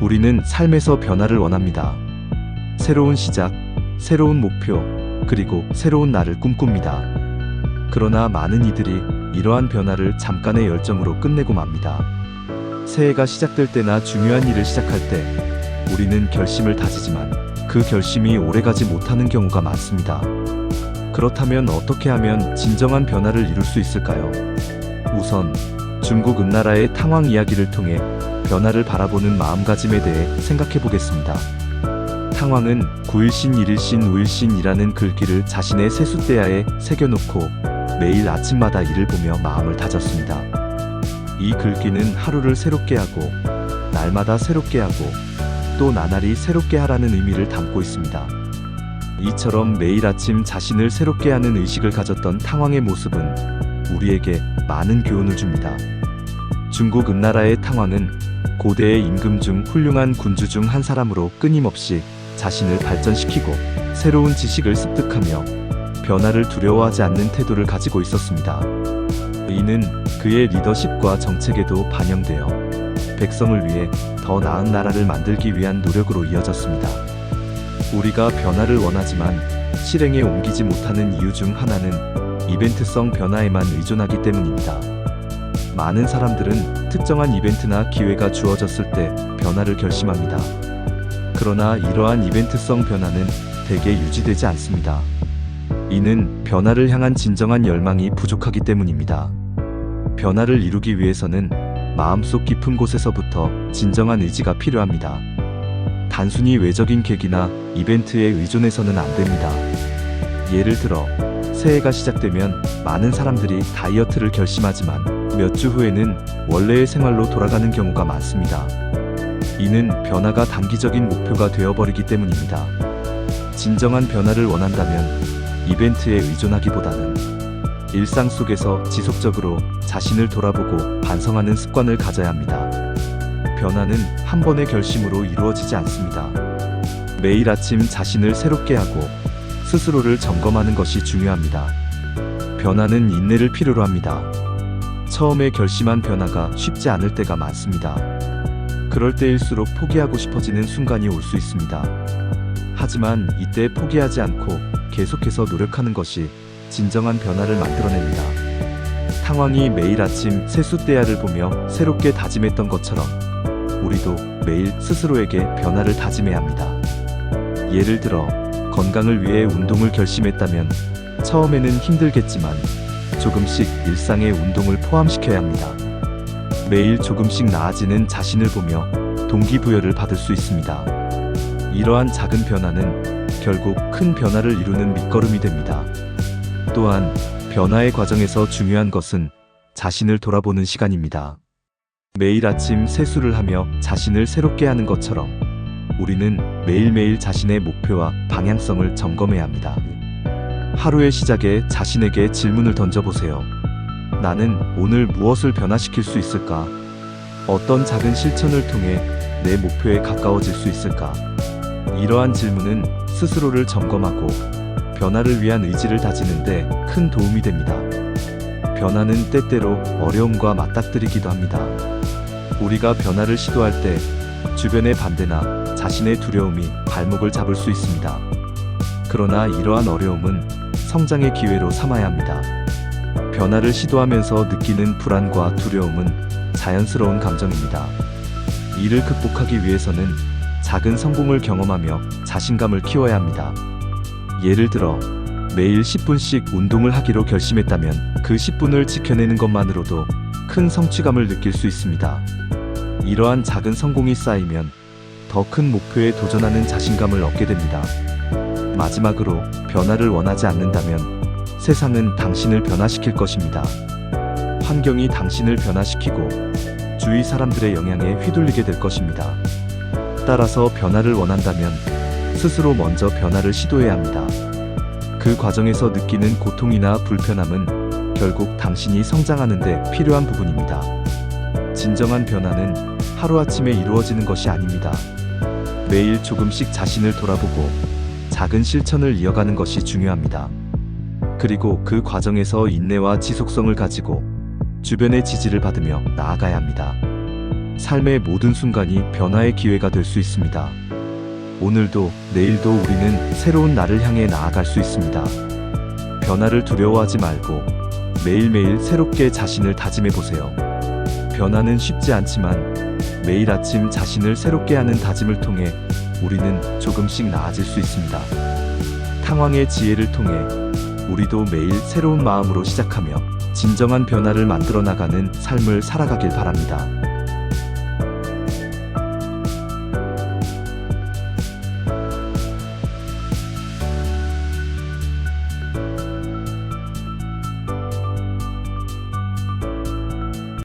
우리는 삶에서 변화를 원합니다. 새로운 시작, 새로운 목표, 그리고 새로운 날을 꿈꿉니다. 그러나 많은 이들이 이러한 변화를 잠깐의 열정으로 끝내고 맙니다. 새해가 시작될 때나 중요한 일을 시작할 때 우리는 결심을 다지지만 그 결심이 오래가지 못하는 경우가 많습니다. 그렇다면 어떻게 하면 진정한 변화를 이룰 수 있을까요? 우선 중국 은나라의 탕왕 이야기를 통해 변화를 바라보는 마음가짐에 대해 생각해 보겠습니다. 탕왕은 9일신 1일신 5일신이라는 글귀를 자신의 세숫대야에 새겨놓고 매일 아침마다 이를 보며 마음을 다졌습니다. 이 글귀는 하루를 새롭게 하고 날마다 새롭게 하고 또 나날이 새롭게 하라는 의미를 담고 있습니다. 이처럼 매일 아침 자신을 새롭게 하는 의식을 가졌던 탕왕의 모습은 우리에게 많은 교훈을 줍니다. 중국 은나라의 탕왕은 고대의 임금 중 훌륭한 군주 중 한 사람으로 끊임없이 자신을 발전시키고 새로운 지식을 습득하며 변화를 두려워하지 않는 태도를 가지고 있었습니다. 이는 그의 리더십과 정책에도 반영되어 백성을 위해 더 나은 나라를 만들기 위한 노력으로 이어졌습니다. 우리가 변화를 원하지만 실행에 옮기지 못하는 이유 중 하나는 이벤트성 변화에만 의존하기 때문입니다. 많은 사람들은 특정한 이벤트나 기회가 주어졌을 때 변화를 결심합니다. 그러나 이러한 이벤트성 변화는 대개 유지되지 않습니다. 이는 변화를 향한 진정한 열망이 부족하기 때문입니다. 변화를 이루기 위해서는 마음속 깊은 곳에서부터 진정한 의지가 필요합니다. 단순히 외적인 계기나 이벤트에 의존해서는 안 됩니다. 예를 들어, 새해가 시작되면 많은 사람들이 다이어트를 결심하지만 몇 주 후에는 원래의 생활로 돌아가는 경우가 많습니다. 이는 변화가 단기적인 목표가 되어버리기 때문입니다. 진정한 변화를 원한다면 이벤트에 의존하기보다는 일상 속에서 지속적으로 자신을 돌아보고 반성하는 습관을 가져야 합니다. 변화는 한 번의 결심으로 이루어지지 않습니다. 매일 아침 자신을 새롭게 하고 스스로를 점검하는 것이 중요합니다. 변화는 인내를 필요로 합니다. 처음에 결심한 변화가 쉽지 않을 때가 많습니다. 그럴 때일수록 포기하고 싶어지는 순간이 올 수 있습니다. 하지만 이때 포기하지 않고 계속해서 노력하는 것이 진정한 변화를 만들어냅니다. 탕왕이 매일 아침 세숫대야를 보며 새롭게 다짐했던 것처럼 우리도 매일 스스로에게 변화를 다짐해야 합니다. 예를 들어 건강을 위해 운동을 결심했다면 처음에는 힘들겠지만 조금씩 일상에 운동을 포함시켜야 합니다. 매일 조금씩 나아지는 자신을 보며 동기부여를 받을 수 있습니다. 이러한 작은 변화는 결국 큰 변화를 이루는 밑거름이 됩니다. 또한 변화의 과정에서 중요한 것은 자신을 돌아보는 시간입니다. 매일 아침 세수를 하며 자신을 새롭게 하는 것처럼 우리는 매일매일 자신의 목표와 방향성을 점검해야 합니다. 하루의 시작에 자신에게 질문을 던져보세요. 나는 오늘 무엇을 변화시킬 수 있을까? 어떤 작은 실천을 통해 내 목표에 가까워질 수 있을까? 이러한 질문은 스스로를 점검하고 변화를 위한 의지를 다지는데 큰 도움이 됩니다. 변화는 때때로 어려움과 맞닥뜨리기도 합니다. 우리가 변화를 시도할 때 주변의 반대나 자신의 두려움이 발목을 잡을 수 있습니다. 그러나 이러한 어려움은 성장의 기회로 삼아야 합니다. 변화를 시도하면서 느끼는 불안과 두려움은 자연스러운 감정입니다. 이를 극복하기 위해서는 작은 성공을 경험하며 자신감을 키워야 합니다. 예를 들어 매일 10분씩 운동을 하기로 결심했다면 그 10분을 지켜내는 것만으로도 큰 성취감을 느낄 수 있습니다. 이러한 작은 성공이 쌓이면 더 큰 목표에 도전하는 자신감을 얻게 됩니다. 마지막으로 변화를 원하지 않는다면 세상은 당신을 변화시킬 것입니다. 환경이 당신을 변화시키고 주위 사람들의 영향에 휘둘리게 될 것입니다. 따라서 변화를 원한다면 스스로 먼저 변화를 시도해야 합니다. 그 과정에서 느끼는 고통이나 불편함은 결국 당신이 성장하는데 필요한 부분입니다. 진정한 변화는 하루아침에 이루어지는 것이 아닙니다. 매일 조금씩 자신을 돌아보고 작은 실천을 이어가는 것이 중요합니다. 그리고 그 과정에서 인내와 지속성을 가지고 주변의 지지를 받으며 나아가야 합니다. 삶의 모든 순간이 변화의 기회가 될 수 있습니다. 오늘도 내일도 우리는 새로운 날을 향해 나아갈 수 있습니다. 변화를 두려워하지 말고 매일매일 새롭게 자신을 다짐해 보세요. 변화는 쉽지 않지만 매일 아침 자신을 새롭게 하는 다짐을 통해 우리는 조금씩 나아질 수 있습니다. 탕왕의 지혜를 통해 우리도 매일 새로운 마음으로 시작하며 진정한 변화를 만들어 나가는 삶을 살아가길 바랍니다.